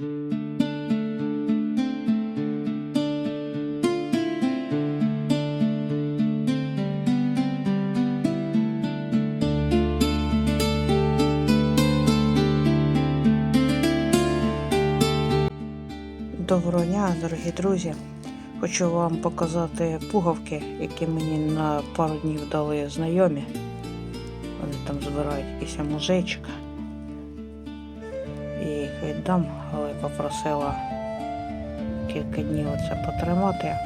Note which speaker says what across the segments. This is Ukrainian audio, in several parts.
Speaker 1: Доброго дня, дорогі друзі. Хочу вам показати пуговки, які мені на пару днів дали знайомі. Вони там збирають якийсь музейчик. Віддам, але попросила кілька днів оце потримати,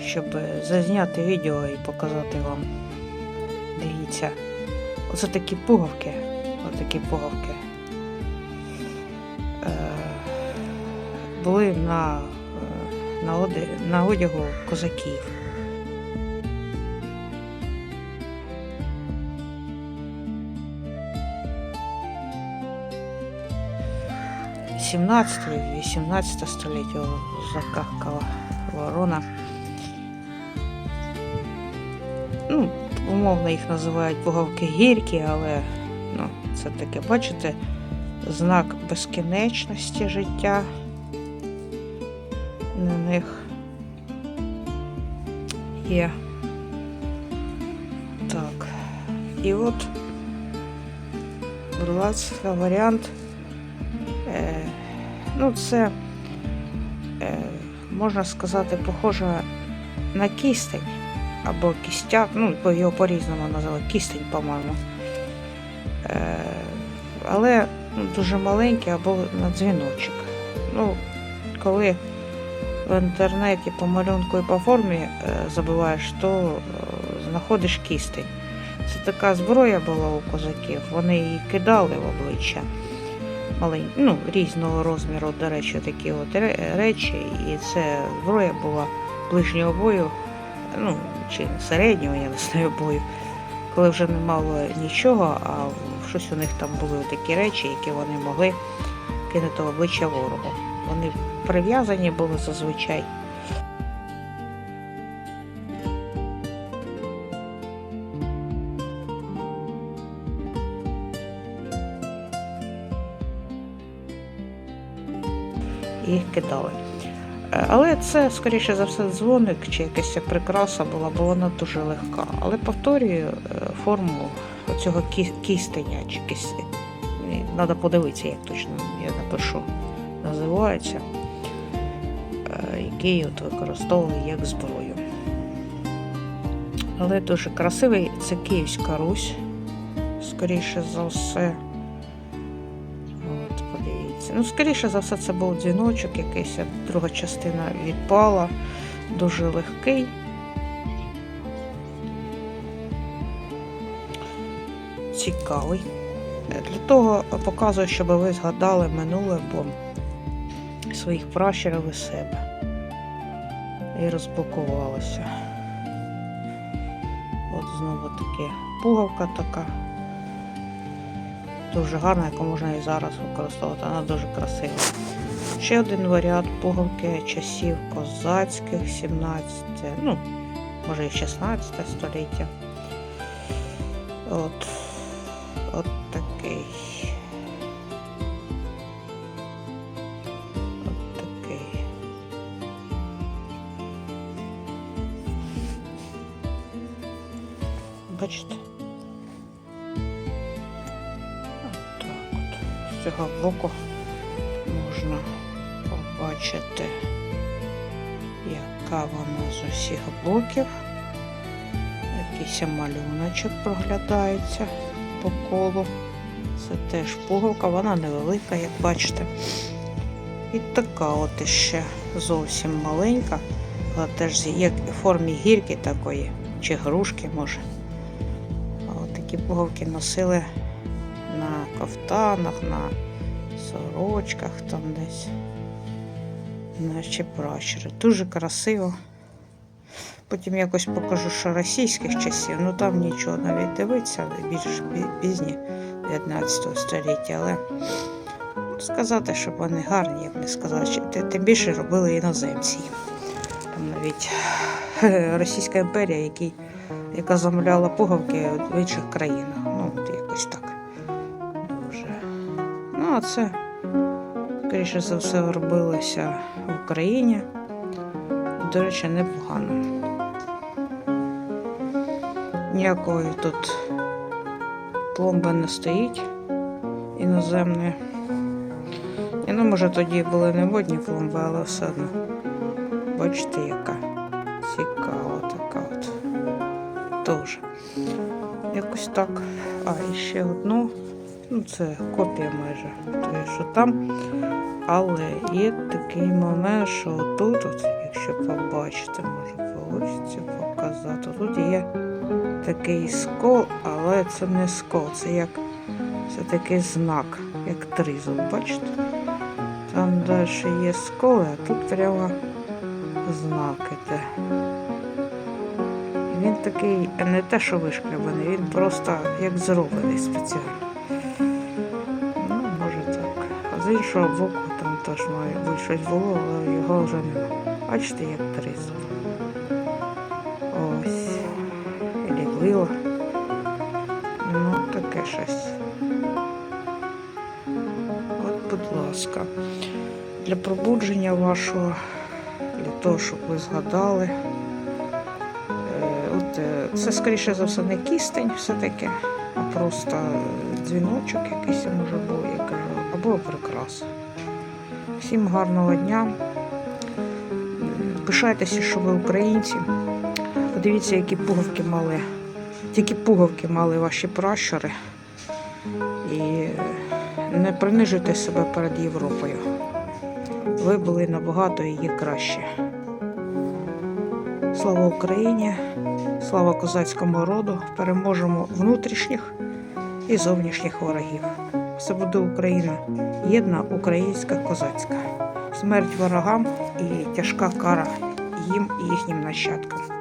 Speaker 1: щоб зазняти відео і показати вам. Дивіться. Оце такі пуговки. Ось такі пуговки. Е, були на, е, на, на одягу козаків. Сімнадцяте, 18 століття закахкала ворона. Ну, умовно їх називають пуговки гіркі, але ну, це таке, бачите, знак безкінечності життя на них є. Так. І от, будь ласка, варіант. Ну, це, е, можна сказати, похоже на кістень або кістяк, ну, його по-різному називають, кістень, по-моєму. Е, але ну, дуже маленький або на дзвіночок. Ну, коли в інтернеті по малюнку і по формі е, забиваєш, то знаходиш кістень. Це така зброя була у козаків. Вони її кидали в обличчя. Маленькі, ну, різного розміру, до речі, такі от речі. І це зброя була ближнього бою, ну, чи середнього, я не знаю, бою. Коли вже не мало нічого, а щось у них там були такі речі, які вони могли кинути в обличчя ворогу. Вони прив'язані були зазвичай. І кидали. Е, Але це, скоріше за все, дзвоник чи якась прикраса була, бо вона дуже легка. Але повторюю е, форму цього кістеня чи кіс... Треба подивитися, як точно я напишу, називається, е, який от використовували як зброю. Але дуже красивий це Київська Русь, скоріше за все. От. Ну, скоріше за все, це був дзвіночок, якийсь друга частина відпала, дуже легкий. Цікавий. Е, Для того показую, щоб ви згадали минуле, бо своїх пращурів і себе. І розблокувалося. От знову таки пуговка така. Дуже гарна, яку можна і зараз використовувати. Вона дуже красива. Ще один варіант пуговки часів козацьких, 17, ну, може і 16 століття. От, от цього боку можна побачити, яка вона з усіх боків. Якийсь малюночок проглядається по колу. Це теж пуговка, вона невелика, як бачите. І така от іще зовсім маленька, але теж як в формі гірки такої, чи грушки може. От такі пуговки носили кафтанах, на сорочках там десь. Наче пращури. Дуже красиво. Потім якось покажу, що російських часів, ну там нічого навіть дивиться, більш пі- пізні 19 століття, але сказати, що вони гарні, я б не сказала. Тим більше робили іноземці. Там навіть Російська імперія, який, яка замовляла пуговки в інших країнах. Ну, от якось так. Дуже. А це скоріше за все, робилося в Україні. До речі, непогано. Ніякої тут пломби не стоїть іноземної. І ну, може, тоді були не водні пломби, але все одно. Бачите, яка цікава така от. Тоже. Якось так. А, і ще одну. Ну, це копія майже того, що там. Але є такий момент, що тут, от, якщо побачите, може вийде показати. Тут є такий скол, але це не скол, це як це такий знак, як тризуб, бачите? Там далі є сколи, а тут прямо знак іде. Він такий не те, що вишкребаний, він просто як зроблений спеціально. З іншого боку там теж має бути щось було, але його вже нема. Бачите, як тризуб. Ось. Ілі глила. Ну, таке щось. От, будь ласка, для пробудження вашого, для того, щоб ви згадали. Е, е, це, скоріше за все, не кістень все-таки, а просто дзвіночок якийсь може був, я кажу, або прикраса. Всім гарного дня. Пишайтеся, що ви українці. Подивіться, які пуговки мали. Тільки пуговки мали ваші пращури. І не принижуйте себе перед Європою. Ви були набагато її краще. Слава Україні! Слава козацькому роду! Переможемо внутрішніх і зовнішніх ворогів. Все буде Україна, єдна українська козацька. Смерть ворогам і тяжка кара їм і їхнім нащадкам.